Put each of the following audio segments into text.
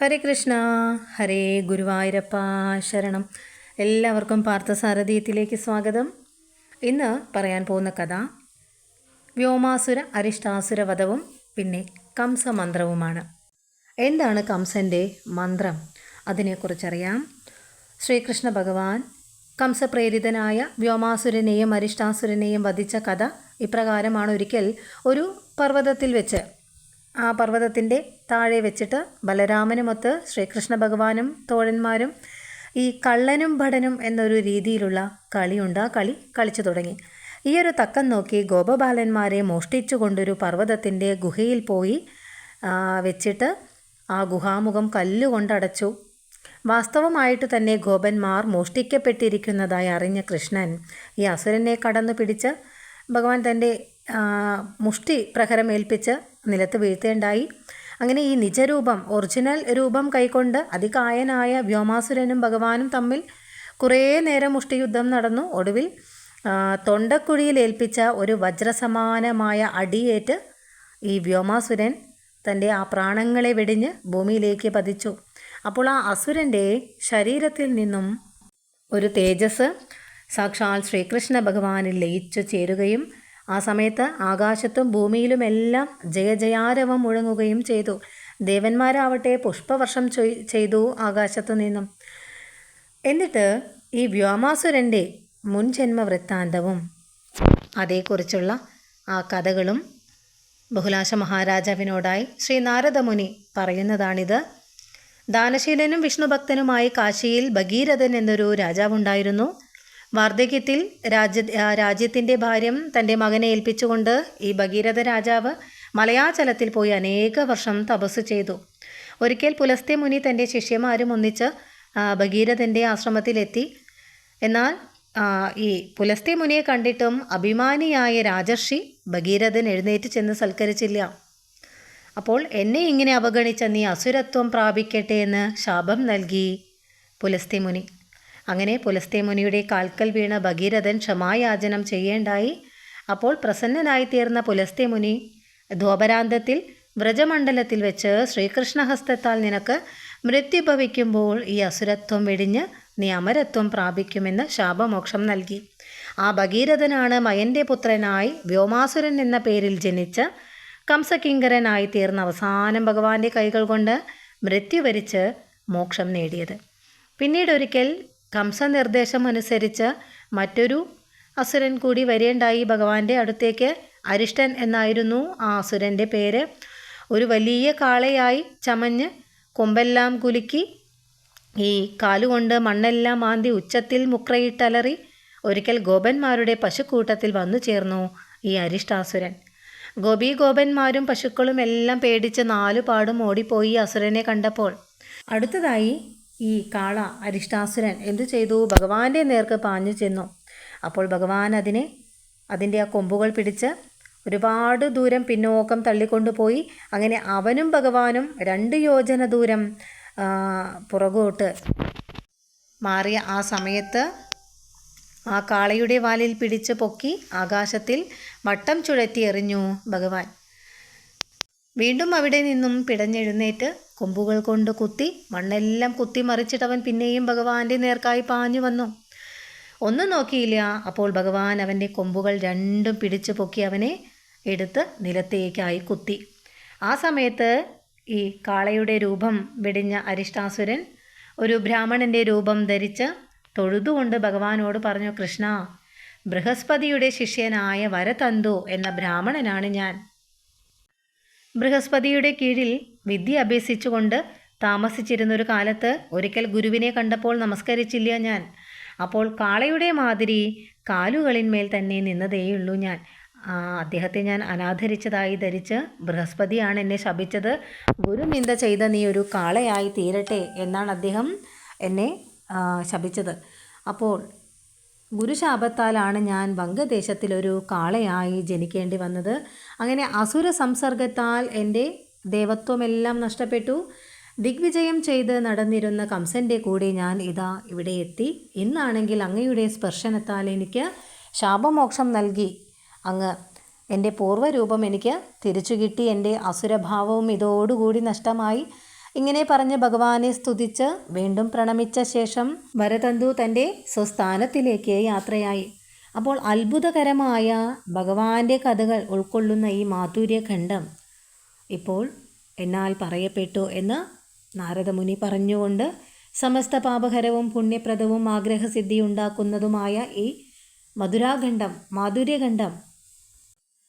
ഹരേ കൃഷ്ണ. ഹരേ ഗുരുവായൂരപ്പ ശരണം. എല്ലാവർക്കും പാർത്ഥസാരഥീയത്തിലേക്ക് സ്വാഗതം. ഇന്ന് പറയാൻ പോകുന്ന കഥ വ്യോമാസുര അരിഷ്ടാസുര വധവും പിന്നെ കംസമന്ത്രവുമാണ്. എന്താണ് കംസന്റെ മന്ത്രം? അതിനെക്കുറിച്ചറിയാം. ശ്രീകൃഷ്ണ ഭഗവാൻ കംസപ്രേരിതനായ വ്യോമാസുരനെയും അരിഷ്ടാസുരനെയും വധിച്ച കഥ ഇപ്രകാരമാണ്. ഒരിക്കൽ ഒരു പർവതത്തിൽ വെച്ച് ആ പർവതത്തിന്റെ താഴെ വെച്ചിട്ട് ബലരാമനുമൊത്ത് ശ്രീകൃഷ്ണ ഭഗവാനും തോഴന്മാരും ഈ കള്ളനും ഭടനും എന്നൊരു രീതിയിലുള്ള കളിയുണ്ട്. ആ കളി കളിച്ചു തുടങ്ങി. ഈ ഒരു തക്കം നോക്കി ഗോപബാലന്മാരെ മോഷ്ടിച്ചു കൊണ്ടൊരു പർവതത്തിന്റെ ഗുഹയിൽ പോയി വെച്ചിട്ട് ആ ഗുഹാമുഖം കല്ലുകൊണ്ടടച്ചു വാസ്തവമായിട്ട് തന്നെ ഗോപന്മാർ മോഷ്ടിക്കപ്പെട്ടിരിക്കുന്നതായി അറിഞ്ഞ കൃഷ്ണൻ ഈ അസുരനെ കടന്നു പിടിച്ച് ഭഗവാൻ തന്റെ മുഷ്ടി പ്രഹരമേൽപ്പിച്ച് നിലത്ത് വീഴ്ത്തേണ്ടായി. അങ്ങനെ ഈ നിജരൂപം ഒറിജിനൽ രൂപം കൈക്കൊണ്ട് അതികായനായ വ്യോമാസുരനും ഭഗവാനും തമ്മിൽ കുറേ നേരം മുഷ്ടിയുദ്ധം നടന്നു. ഒടുവിൽ തൊണ്ടക്കുഴിയിൽ ഏൽപ്പിച്ച ഒരു വജ്രസമാനമായ അടിയേറ്റ് ഈ വ്യോമാസുരൻ തന്റെ ആ പ്രാണങ്ങളെ വെടിഞ്ഞ് ഭൂമിയിലേക്ക് പതിച്ചു. അപ്പോൾ ആ അസുരന്റെ ശരീരത്തിൽ നിന്നും ഒരു തേജസ് സാക്ഷാൽ ശ്രീകൃഷ്ണ ഭഗവാനിൽ ലയിച്ചു ചേരുകയും ആ സമയത്ത് ആകാശത്തും ഭൂമിയിലുമെല്ലാം ജയജയാരവം മുഴങ്ങുകയും ചെയ്തു. ദേവന്മാരാവട്ടെ പുഷ്പവർഷം ചൊയ്- ചെയ്തു ആകാശത്തു നിന്നും. എന്നിട്ട് ഈ വ്യോമാസുരന്റെ മുൻജന്മ വൃത്താന്തവും അതേക്കുറിച്ചുള്ള ആ കഥകളും ബഹുലാശ മഹാരാജാവിനോടായി ശ്രീ നാരദമുനി പറയുന്നതാണിത്. ദാനശീലനും വിഷ്ണുഭക്തനുമായി കാശിയിൽ ഭഗീരഥൻ എന്നൊരു രാജാവുണ്ടായിരുന്നു. വാർദ്ധക്യത്തിൽ രാജ്യ രാജ്യത്തിന്റെ ഭാര്യം തന്റെ മകനെ ഏൽപ്പിച്ചുകൊണ്ട് ഈ ഭഗീരഥ രാജാവ് മലയാചലത്തിൽ പോയി അനേക വർഷം തപസ് ചെയ്തു. ഒരിക്കൽ പുലസ്ത്യ മുനി തന്റെ ശിഷ്യന്മാരും ഒന്നിച്ച് ഭഗീരഥന്റെ ആശ്രമത്തിലെത്തി. എന്നാൽ ഈ പുലസ്ത്യ മുനിയെ കണ്ടിട്ടും അഭിമാനിയായ രാജർഷി ഭഗീരഥൻ എഴുന്നേറ്റ് ചെന്ന് സൽക്കരിച്ചില്ല. അപ്പോൾ എന്നെ ഇങ്ങനെ അവഗണിച്ച നീ അസുരത്വം പ്രാപിക്കട്ടെ എന്ന് ശാപം നൽകി പുലസ്ത്യമുനി അങ്ങനെ പുലസ്ത്യമുനിയുടെ കാൽക്കൽ വീണ ഭഗീരഥൻ ക്ഷമായാചനം ചെയ്യേണ്ടായി. അപ്പോൾ പ്രസന്നനായിത്തീർന്ന തീർന്ന പുലസ്ത്യമുനി ധോപരാന്തത്തിൽ വ്രജമണ്ഡലത്തിൽ വെച്ച് ശ്രീകൃഷ്ണഹസ്തത്താൽ നിനക്ക് മൃത്യു ഭവിക്കുമ്പോൾ ഈ അസുരത്വം വെടിഞ്ഞ് നീ അമരത്വം പ്രാപിക്കുമെന്ന് ശാപമോക്ഷം നൽകി. ആ ഭഗീരഥനാണ് മയന്റെ പുത്രനായി വ്യോമാസുരൻ എന്ന പേരിൽ ജനിച്ച് കംസകിങ്കരനായി തീർന്ന അവസാനം ഭഗവാന്റെ കൈകൾ കൊണ്ട് മൃത്യു വരിച്ച് മോക്ഷം നേടിയത്. പിന്നീട് ഒരിക്കൽ കംസ നിർദ്ദേശം അനുസരിച്ച് മറ്റൊരു അസുരൻ കൂടി വരേണ്ടായി. ഭഗവാന്റെ അടുത്തേക്ക് അരിഷ്ടൻ എന്നായിരുന്നു ആ അസുരന്റെ പേര്. ഒരു വലിയ കാളയായി ചമഞ്ഞ് കൊമ്പെല്ലാം കുലുക്കി ഈ കാലുകൊണ്ട് മണ്ണെല്ലാം മാന്തി ഉച്ചത്തിൽ മുക്രയിട്ടലറി ഒരിക്കൽ ഗോപന്മാരുടെ പശുക്കൂട്ടത്തിൽ വന്നു ചേർന്നു ഈ അരിഷ്ടാസുരൻ. ഗോപി ഗോപന്മാരും പശുക്കളും എല്ലാം പേടിച്ച് നാലുപാടും ഓടിപ്പോയി അസുരനെ കണ്ടപ്പോൾ. അടുത്തതായി ഈ കാള അരിഷ്ടാസുരൻ എന്തു ചെയ്തു? ഭഗവാന്റെ നേർക്ക് പാഞ്ഞു ചെന്നു. അപ്പോൾ ഭഗവാൻ അതിനെ അതിന്റെ ആ കൊമ്പുകൾ പിടിച്ച് ഒരുപാട് ദൂരം പിന്നോക്കം തള്ളിക്കൊണ്ടുപോയി അങ്ങനെ അവനും ഭഗവാനും രണ്ട് യോജന ദൂരം പുറകോട്ട് മാറിയ ആ സമയത്ത് ആ കാളയുടെ വാലിൽ പിടിച്ച് പൊക്കി ആകാശത്തിൽ വട്ടം ചുഴറ്റി എറിഞ്ഞു ഭഗവാൻ. വീണ്ടും അവിടെ നിന്നും പിടഞ്ഞെഴുന്നേറ്റ് കൊമ്പുകൾ കൊണ്ട് കുത്തി മണ്ണെല്ലാം കുത്തി മറിച്ചിട്ടവൻ പിന്നെയും ഭഗവാന്റെ നേർക്കായി പാഞ്ഞു വന്നു. ഒന്നും നോക്കിയില്ല. അപ്പോൾ ഭഗവാൻ അവന്റെ കൊമ്പുകൾ രണ്ടും പിടിച്ചു പൊക്കി അവനെ എടുത്ത് നിലത്തേക്കായി കുത്തി. ആ സമയത്ത് ഈ കാളയുടെ രൂപം വെടിഞ്ഞ അരിഷ്ടാസുരൻ ഒരു ബ്രാഹ്മണന്റെ രൂപം ധരിച്ച് തൊഴുതുകൊണ്ട് ഭഗവാനോട് പറഞ്ഞു കൃഷ്ണ ബൃഹസ്പതിയുടെ ശിഷ്യനായ വരതന്തു എന്ന ബ്രാഹ്മണനാണ് ഞാൻ. ബൃഹസ്പതിയുടെ കീഴിൽ വിദ്യ അഭ്യസിച്ചുകൊണ്ട് താമസിച്ചിരുന്നൊരു കാലത്ത് ഒരിക്കൽ ഗുരുവിനെ കണ്ടപ്പോൾ നമസ്കരിച്ചില്ല ഞാൻ. അപ്പോൾ കാളയുടെ മാതിരി കാലുകളിന്മേൽ തന്നെ നിന്നതേയുള്ളൂ ഞാൻ. അദ്ദേഹത്തെ ഞാൻ അനാദരിച്ചതായി ധരിച്ച് ബൃഹസ്പതിയാണ് എന്നെ ശപിച്ചത്. ഗുരു നിന്ദ ചെയ്ത നീ ഒരു കാളയായി തീരട്ടെ എന്നാണ് അദ്ദേഹം എന്നെ ശപിച്ചത്. അപ്പോൾ ഗുരുശാപത്താലാണ് ഞാൻ വംഗദേശത്തിലൊരു കാളയായി ജനിക്കേണ്ടി വന്നത്. അങ്ങനെ അസുര സംസർഗത്താൽ എന്റെ ദേവത്വമെല്ലാം നഷ്ടപ്പെട്ടു. ദിഗ്വിജയം ചെയ്ത് നടന്നിരുന്ന കംസന്റെ കൂടെ ഞാൻ ഇതാ ഇവിടെ എത്തി. ഇന്നാണെങ്കിൽ അങ്ങയുടെ സ്പർശനത്താൽ എനിക്ക് ശാപമോക്ഷം നൽകി. അങ്ങ് എന്റെ പൂർവരൂപം എനിക്ക് തിരിച്ചു കിട്ടി. എന്റെ അസുരഭാവവും ഇതോടുകൂടി നഷ്ടമായി. ഇങ്ങനെ പറഞ്ഞ് ഭഗവാനെ സ്തുതിച്ച് വീണ്ടും പ്രണമിച്ച ശേഷം വരതന്തു തന്റെ സ്വസ്ഥാനത്തിലേക്ക് യാത്രയായി. അപ്പോൾ അത്ഭുതകരമായ ഭഗവാന്റെ കഥകൾ ഉൾക്കൊള്ളുന്ന ഈ മാധുര്യഖണ്ഡം ഇപ്പോൾ എന്നാൽ പറയപ്പെട്ടു എന്ന് നാരദമുനി പറഞ്ഞുകൊണ്ട് സമസ്ത പാപഹരവും പുണ്യപ്രദവും ആഗ്രഹസിദ്ധി ഉണ്ടാക്കുന്നതുമായ ഈ മധുരാഖണ്ഡം മാധുര്യഖണ്ഡം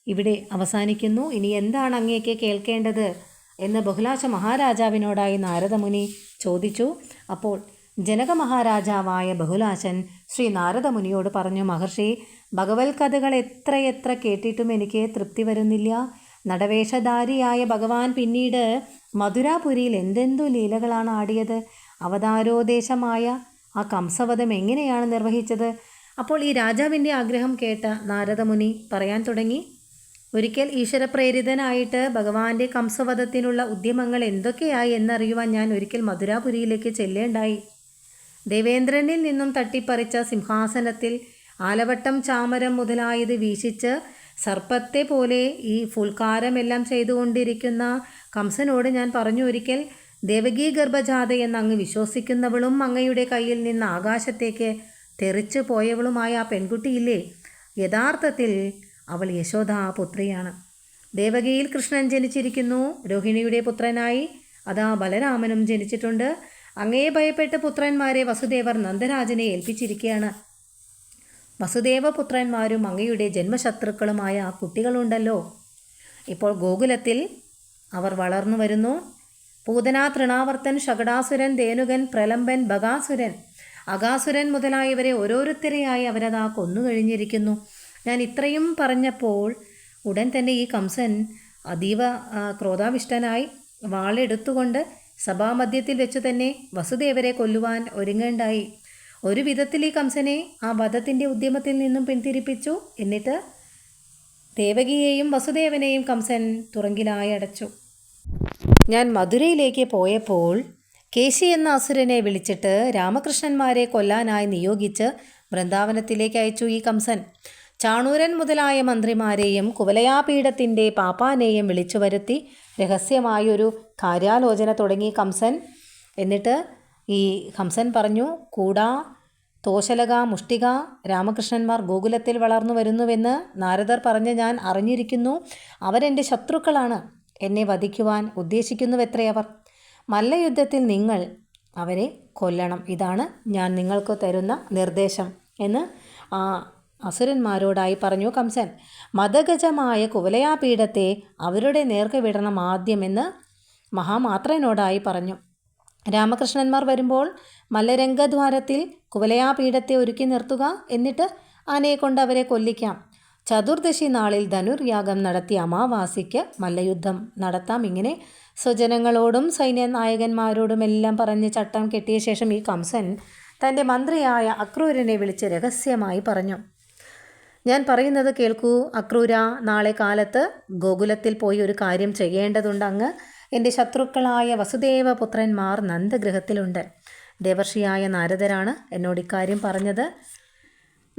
ഇവിടെ അവസാനിക്കുന്നു. ഇനി എന്താണ് അങ്ങേക്ക് കേൾക്കേണ്ടത് എന്ന് ബഹുലാശ മഹാരാജാവിനോടായി നാരദമുനി ചോദിച്ചു. അപ്പോൾ ജനക മഹാരാജാവായ ബഹുലാശൻ ശ്രീ നാരദമുനിയോട് പറഞ്ഞു മഹർഷി ഭഗവത് കഥകൾ എത്രയെത്ര കേട്ടിട്ടും എനിക്ക് തൃപ്തി വരുന്നില്ല. നടവേഷധാരിയായ ഭഗവാൻ പിന്നീട് മധുരാപുരിയിൽ എന്തെന്തു ലീലകളാണ് ആടിയത്. അവതാരോദേശമായ ആ കംസവധം എങ്ങനെയാണ് നിർവഹിച്ചത്? അപ്പോൾ ഈ രാജാവിന്റെ ആഗ്രഹം കേട്ട നാരദമുനി പറയാൻ തുടങ്ങി. ഒരിക്കൽ ഈശ്വരപ്രേരിതനായിട്ട് ഭഗവാന്റെ കംസവധത്തിനുള്ള ഉദ്യമങ്ങൾ എന്തൊക്കെയായി എന്നറിയുവാൻ ഞാൻ ഒരിക്കൽ മധുരാപുരിയിലേക്ക് ചെല്ലേണ്ടായി. ദേവേന്ദ്രനിൽ നിന്നും തട്ടിപ്പറിച്ച സിംഹാസനത്തിൽ ആലവട്ടം ചാമരം മുതലായത് വീശിച്ച് സർപ്പത്തെ പോലെ ഈ ഫുൽക്കാരമെല്ലാം ചെയ്തുകൊണ്ടിരിക്കുന്ന കംസനോട് ഞാൻ പറഞ്ഞു ഒരിക്കൽ ദേവകീ ഗർഭജാത എന്ന് അങ്ങ് വിശ്വസിക്കുന്നവളും അങ്ങയുടെ കയ്യിൽ നിന്ന് ആകാശത്തേക്ക് തെറിച്ചു പോയവളുമായ ആ പെൺകുട്ടിയില്ലേ? യഥാർത്ഥത്തിൽ അവൾ യശോദ പുത്രിയാണ്. ദേവകിയിൽ കൃഷ്ണൻ ജനിച്ചിരിക്കുന്നു. രോഹിണിയുടെ പുത്രനായി അതാ ബലരാമനും ജനിച്ചിട്ടുണ്ട്. അങ്ങയെ ഭയപ്പെട്ട പുത്രന്മാരെ വസുദേവർ നന്ദരാജനെ ഏൽപ്പിച്ചിരിക്കുകയാണ് വസുദേവപുത്രന്മാരും അങ്ങയുടെ ജന്മശത്രുക്കളുമായ ആ കുട്ടികളുണ്ടല്ലോ. ഇപ്പോൾ ഗോകുലത്തിൽ അവർ വളർന്നു വരുന്നു. പൂതന തൃണാവർത്തൻ ഷകടാസുരൻ ധേനുകൻ പ്രലംബൻ ബകാസുരൻ. അകാസുരൻ മുതലായവരെ ഓരോരുത്തരെയായി അവരതാ കൊന്നുകഴിഞ്ഞിരിക്കുന്നു. ഞാൻ ഇത്രയും പറഞ്ഞപ്പോൾ ഉടൻ തന്നെ ഈ കംസൻ അതീവ ക്രോധാവിഷ്ടനായി വാളെടുത്തുകൊണ്ട് സഭാമധ്യത്തിൽ വെച്ചു തന്നെ വസുദേവരെ കൊല്ലുവാൻ ഒരുങ്ങേണ്ടായി. ഒരു വിധത്തിൽ ഈ കംസനെ ആ വധത്തിന്റെ ഉദ്യമത്തിൽ നിന്നും പിന്തിരിപ്പിച്ചു. എന്നിട്ട് ദേവകിയെയും വസുദേവനെയും കംസൻ തുറങ്കിലായി അടച്ചു. ഞാൻ മധുരയിലേക്ക് പോയപ്പോൾ കേശി എന്ന അസുരനെ വിളിച്ചിട്ട് രാമകൃഷ്ണന്മാരെ കൊല്ലാനായി നിയോഗിച്ച് വൃന്ദാവനത്തിലേക്ക് അയച്ചു ഈ കംസൻ. ചാണൂരൻ മുതലായ മന്ത്രിമാരെയും കുവലയാപീഠത്തിന്റെ പാപ്പാനെയും വിളിച്ചു വരുത്തി രഹസ്യമായൊരു കാര്യാലോചന തുടങ്ങി കംസൻ. എന്നിട്ട് ഈ ഹംസൻ പറഞ്ഞു കൂടാ തോശലക മുഷ്ടിക രാമകൃഷ്ണന്മാർ ഗോകുലത്തിൽ വളർന്നു വരുന്നുവെന്ന് നാരദർ പറഞ്ഞ് ഞാൻ അറിഞ്ഞിരിക്കുന്നു. അവരെന്റെ ശത്രുക്കളാണ് എന്നെ വധിക്കുവാൻ ഉദ്ദേശിക്കുന്നുവെത്രയവർ മല്ലയുദ്ധത്തിൽ നിങ്ങൾ അവരെ കൊല്ലണം. ഇതാണ് ഞാൻ നിങ്ങൾക്ക് തരുന്ന നിർദ്ദേശം എന്ന് ആ അസുരന്മാരോടായി പറഞ്ഞു കംസൻ. മതഗജമായ കുവലയാപീഠത്തെ അവരുടെ നേർക്ക് വിടണം ആദ്യമെന്ന് മഹാമാത്രനോടായി പറഞ്ഞു. രാമകൃഷ്ണന്മാർ വരുമ്പോൾ മല്ലരംഗദ്വാരത്തിൽ കുവലയാപീഠത്തെ ഒരുക്കി നിർത്തുക എന്നിട്ട് ആനയെ കൊണ്ട് അവരെ കൊല്ലിക്കാം. ചതുർദശി നാളിൽ ധനുർയാഗം നടത്തി അമാവാസിക്ക് മല്ലയുദ്ധം നടത്താം. ഇങ്ങനെ സ്വജനങ്ങളോടും സൈന്യ നായകന്മാരോടുമെല്ലാം പറഞ്ഞ് ചട്ടം കെട്ടിയ ശേഷം ഈ കംസൻ തന്റെ മന്ത്രിയായ അക്രൂരനെ വിളിച്ച് രഹസ്യമായി പറഞ്ഞു. ഞാൻ പറയുന്നത് കേൾക്കൂ അക്രൂര നാളെ കാലത്ത് ഗോകുലത്തിൽ പോയി ഒരു കാര്യം ചെയ്യേണ്ടതുണ്ട് അങ്ങ്. എന്റെ ശത്രുക്കളായ വസുദേവ പുത്രന്മാർ നന്ദഗൃഹത്തിലുണ്ട്. ദേവർഷിയായ നാരദരാണ് എന്നോട് ഇക്കാര്യം പറഞ്ഞത്.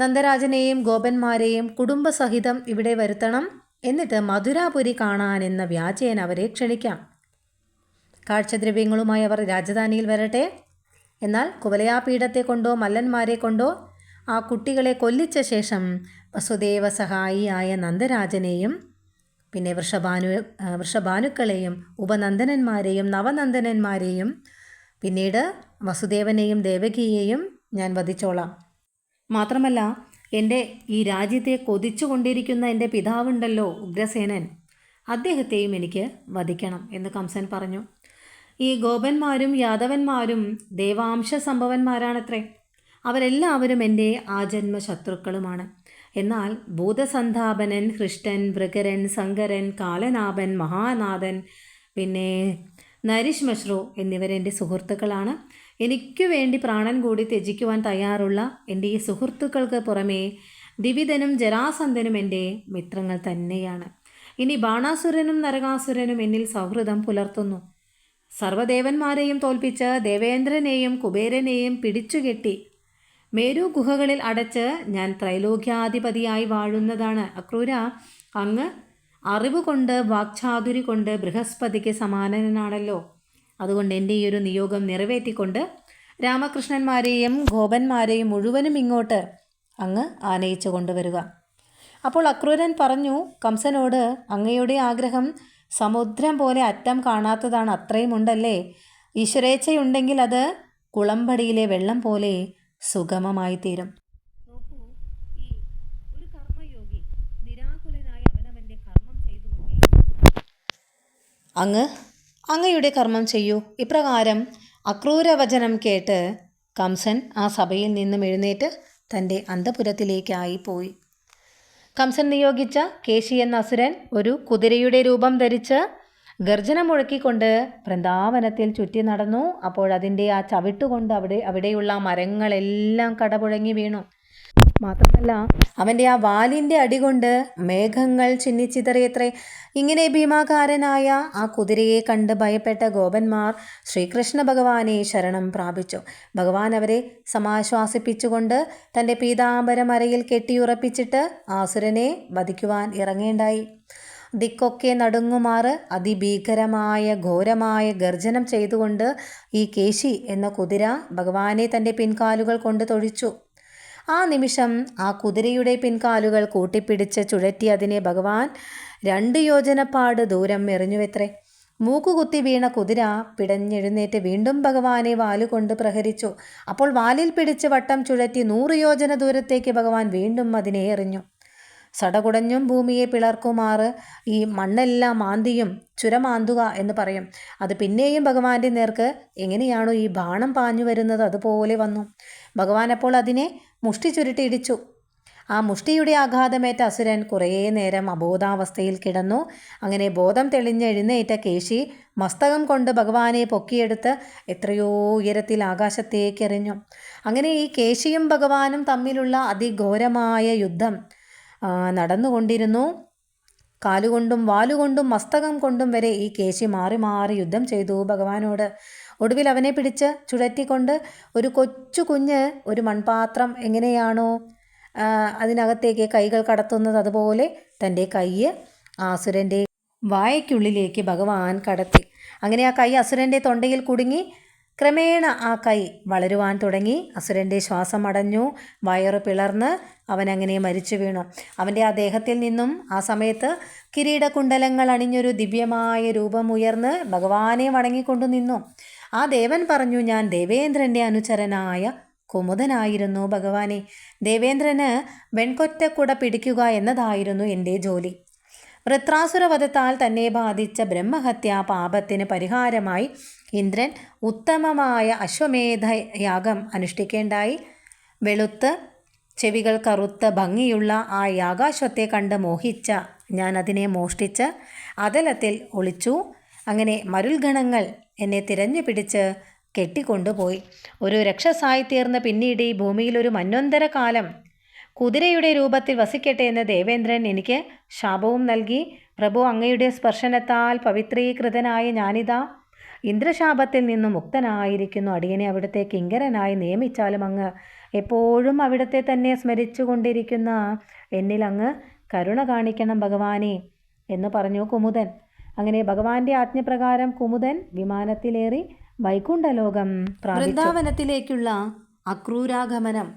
നന്ദരാജനെയും ഗോപന്മാരെയും കുടുംബസഹിതം ഇവിടെ വരുത്തണം എന്നിട്ട് മധുരാപുരി കാണാനെന്ന വ്യാജേന അവരെ ക്ഷണിക്കാം. കാഴ്ചദ്രവ്യങ്ങളുമായി അവർ രാജധാനിയിൽ വരട്ടെ. എന്നാൽ കുവലയാപീഠത്തെ കൊണ്ടോ മല്ലന്മാരെ കൊണ്ടോ ആ കുട്ടികളെ കൊല്ലിച്ച ശേഷം വസുദേവ സഹായിയായ നന്ദരാജനെയും പിന്നെ വൃഷഭാനു വൃഷഭാനുക്കളെയും ഉപനന്ദനന്മാരെയും നവനന്ദനന്മാരെയും പിന്നീട് വസുദേവനെയും ദേവകിയെയും ഞാൻ വധിച്ചോളാം. മാത്രമല്ല എന്റെ ഈ രാജ്യത്തെ കൊതിച്ചുകൊണ്ടിരിക്കുന്ന എന്റെ പിതാവുണ്ടല്ലോ ഉഗ്രസേനൻ അദ്ദേഹത്തെയും എനിക്ക് വധിക്കണം എന്ന് കംസൻ പറഞ്ഞു. ഈ ഗോപന്മാരും യാദവന്മാരും ദേവാംശ സംഭവന്മാരാണത്രേ അവരെല്ലാവരും എന്റെ ആജന്മ ശത്രുക്കളുമാണ് എന്നാൽ ഭൂതസന്ധാപനൻ ഹൃഷ്ടൻ വൃഗരൻ ശങ്കരൻ കാലനാഭൻ മഹാനാഥൻ പിന്നെ നരിഷ് മഷ്റോ എന്നിവരെന്റെ സുഹൃത്തുക്കളാണ്. എനിക്ക് വേണ്ടി പ്രാണൻ കൂടി ത്യജിക്കുവാൻ തയ്യാറുള്ള എന്റെ ഈ സുഹൃത്തുക്കൾക്ക് പുറമേ ദിവിതനും ജരാസന്ധനും എന്റെ മിത്രങ്ങൾ തന്നെയാണ്. ഇനി ബാണാസുരനും നരകാസുരനും എന്നിൽ സൗഹൃദം പുലർത്തുന്നു. സർവദേവന്മാരെയും തോൽപ്പിച്ച് ദേവേന്ദ്രനെയും കുബേരനെയും പിടിച്ചുകെട്ടി മേരു ഗുഹകളിൽ അടച്ച് ഞാൻ ത്രൈലോക്യാധിപതിയായി വാഴുന്നതാണ്. അക്രൂര അങ്ങ് അറിവ് കൊണ്ട് വാക്ചാതുരി കൊണ്ട് ബൃഹസ്പതിക്ക് സമാനനാണല്ലോ. അതുകൊണ്ട് എന്റെ ഈ ഒരു നിയോഗം നിറവേറ്റിക്കൊണ്ട് രാമകൃഷ്ണന്മാരെയും ഗോപന്മാരെയും മുഴുവനും ഇങ്ങോട്ട് അങ്ങ് ആനയിച്ചു കൊണ്ടുവരിക. അപ്പോൾ അക്രൂരൻ പറഞ്ഞു കംസനോട് അങ്ങയുടെ ആഗ്രഹം സമുദ്രം പോലെ അറ്റം കാണാത്തതാണ്. അത്രയും ഉണ്ടല്ലേ? ഈശ്വരേച്ഛയുണ്ടെങ്കിൽ അത് കുളമ്പടിയിലെ വെള്ളം പോലെ സുഗമമായി തീരും അങ്ങ് അങ്ങയുടെ കർമ്മം ചെയ്യൂ. ഇപ്രകാരം അക്രൂരവചനം കേട്ട് കംസൻ ആ സഭയിൽ നിന്നും എഴുന്നേറ്റ് തന്റെ അന്തപുരത്തിലേക്കായി പോയി. കംസൻ നിയോഗിച്ച കേശി എന്ന അസുരൻ ഒരു കുതിരയുടെ രൂപം ധരിച്ച് ഗർജനം മുഴക്കിക്കൊണ്ട് വൃന്ദാവനത്തിൽ ചുറ്റി നടന്നു. അപ്പോൾ അപ്പോഴതിന്റെ ആ ചവിട്ടുകൊണ്ട് അവിടെ അവിടെയുള്ള മരങ്ങളെല്ലാം കടപുഴങ്ങി വീണു. മാത്രമല്ല അവന്റെ ആ വാലിന്റെ അടികൊണ്ട് മേഘങ്ങൾ ചിന്നിച്ചിതറിയത്രേ. ഇങ്ങനെ ഭീമാകാരനായ ആ കുതിരയെ കണ്ട് ഭയപ്പെട്ട ഗോപന്മാർ ശ്രീകൃഷ്ണ ഭഗവാനെ ശരണം പ്രാപിച്ചു. ഭഗവാൻ അവരെ സമാശ്വാസിപ്പിച്ചുകൊണ്ട് തന്റെ പീതാംബരമരയിൽ കെട്ടിയുറപ്പിച്ചിട്ട് ആസുരനെ വധിക്കുവാൻ ഇറങ്ങേണ്ടായി. ദിക്കൊക്കെ നടുങ്ങുമാറ് അതിഭീകരമായ ഘോരമായ ഗർജനം ചെയ്തുകൊണ്ട് ഈ കേശി എന്ന കുതിര ഭഗവാനെ തന്റെ പിൻകാലുകൾ കൊണ്ട് തൊഴിച്ചു. ആ നിമിഷം ആ കുതിരയുടെ പിൻകാലുകൾ കൂട്ടിപ്പിടിച്ച് ചുഴറ്റി അതിനെ ഭഗവാൻ രണ്ട് യോജനപ്പാട് ദൂരം എറിഞ്ഞുവെത്രേ. മൂക്കുകുത്തി വീണ കുതിര പിടഞ്ഞെഴുന്നേറ്റ് വീണ്ടും ഭഗവാനെ വാലുകൊണ്ട് പ്രഹരിച്ചു. അപ്പോൾ വാലിൽ പിടിച്ച് വട്ടം ചുഴറ്റി നൂറ് യോജന ദൂരത്തേക്ക് ഭഗവാൻ വീണ്ടും അതിനെ എറിഞ്ഞു. സടകുടഞ്ഞും ഭൂമിയെ പിളർക്കുമാറ് ഈ മണ്ണെല്ലാം മാന്തിയും ചുരമാന്തുക എന്ന് പറയും. അത് പിന്നെയും ഭഗവാന്റെ നേർക്ക് എങ്ങനെയാണോ ഈ ബാണം പാഞ്ഞു വരുന്നത് അതുപോലെ വന്നു. ഭഗവാൻ അപ്പോൾ അതിനെ മുഷ്ടി ചുരുട്ടി ഇടിച്ചു ആ മുഷ്ടിയുടെ ആഘാതമേറ്റ അസുരൻ കുറേ നേരം അബോധാവസ്ഥയിൽ കിടന്നു. അങ്ങനെ ബോധം തെളിഞ്ഞ് എഴുന്നേറ്റ കേശി മസ്തകം കൊണ്ട് ഭഗവാനെ പൊക്കിയെടുത്ത് എത്രയോ ഉയരത്തിൽ ആകാശത്തേക്കെറിഞ്ഞു. അങ്ങനെ ഈ കേശിയും ഭഗവാനും തമ്മിലുള്ള അതിഘോരമായ യുദ്ധം നടന്നുകൊണ്ടിരുന്നു. കാലുകൊണ്ടും വാലുകൊണ്ടും മസ്തകം കൊണ്ടും വരെ ഈ കേശി മാറി മാറി യുദ്ധം ചെയ്തു. ഭഗവാനോട് ഒടുവിൽ അവനെ പിടിച്ച് ചുഴറ്റിക്കൊണ്ട് ഒരു കൊച്ചു കുഞ്ഞ് ഒരു മൺപാത്രം എങ്ങനെയാണോ അതിനകത്തേക്ക് കൈകൾ കടത്തുന്നത് അതുപോലെ തന്റെ കൈയ്യ് ആസുരന്റെ വായയ്ക്കുള്ളിലേക്ക് ഭഗവാൻ കടത്തി. അങ്ങനെ ആ കൈ അസുരന്റെ തൊണ്ടയിൽ കുടുങ്ങി. ക്രമേണ ആ കൈ വളരുവാൻ തുടങ്ങി. അസുരന്റെ ശ്വാസം അടഞ്ഞു വയറ് പിളർന്ന് അവൻ അങ്ങനെ മരിച്ചു വീണു. അവന്റെ ആ ദേഹത്തിൽ നിന്നും ആ സമയത്ത് കിരീടകുണ്ടലങ്ങൾ അണിഞ്ഞൊരു ദിവ്യമായ രൂപം ഉയർന്ന് ഭഗവാനെ വണങ്ങിക്കൊണ്ടു നിന്നു. ആ ദേവൻ പറഞ്ഞു ഞാൻ ദേവേന്ദ്രന്റെ അനുചരനായ കുമുദനായിരുന്നു ഭഗവാനെ. ദേവേന്ദ്രന് വെൺകൊറ്റക്കുട പിടിക്കുക എന്നതായിരുന്നു എന്റെ ജോലി. വൃത്രാസുരവധത്താൽ തന്നെ ബാധിച്ച ബ്രഹ്മഹത്യ പാപത്തിന് പരിഹാരമായി ഇന്ദ്രൻ ഉത്തമമായ അശ്വമേധ യാഗം അനുഷ്ഠിക്കേണ്ടായി. വെളുത്ത് ചെവികൾ കറുത്ത ഭംഗിയുള്ള ആ ആകാശത്തെ കണ്ട് മോഹിച്ച ഞാൻ അതിനെ മോഷ്ടിച്ച് അതലത്തിൽ ഒളിച്ചു. അങ്ങനെ മരുൽഗണങ്ങൾ എന്നെ തിരഞ്ഞു പിടിച്ച് കെട്ടിക്കൊണ്ടുപോയി. ഒരു രക്ഷസായി തീർന്ന് പിന്നീട് ഈ ഭൂമിയിൽ ഒരു മന്വന്തര കാലം. കുതിരയുടെ രൂപത്തിൽ വസിക്കട്ടെ എന്ന് ദേവേന്ദ്രൻ എനിക്ക് ശാപവും നൽകി. പ്രഭു അങ്ങയുടെ സ്പർശനത്താൽ പവിത്രീകൃതനായ ഞാനിതാ. ഇന്ദ്രശാപത്തിൽ നിന്നും മുക്തനായിരിക്കുന്നു. അടിയനെ അവിടുത്തെ കിങ്കരനായി നിയമിച്ചാലും അങ്ങ് എപ്പോഴും അവിടത്തെ തന്നെ സ്മരിച്ചു കൊണ്ടിരിക്കുന്ന എന്നിൽ അങ്ങ് കരുണ കാണിക്കണം ഭഗവാനെ എന്ന് പറഞ്ഞു കുമുദൻ. അങ്ങനെ ഭഗവാന്റെ ആജ്ഞപ്രകാരം കുമുദൻ വിമാനത്തിലേറി വൈകുണ്ഠലോകം വൃന്ദാവനത്തിലേക്കുള്ള അക്രൂരാഗമനം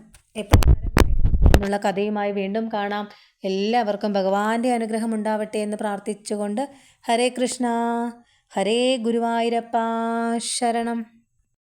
എന്നുള്ള കഥയുമായി വീണ്ടും കാണാം. എല്ലാവർക്കും ഭഗവാന്റെ അനുഗ്രഹം ഉണ്ടാവട്ടെ എന്ന് പ്രാർത്ഥിച്ചുകൊണ്ട് ഹരേ കൃഷ്ണ ഹരേ ഗുരുവായൂരപ്പ ശരണം.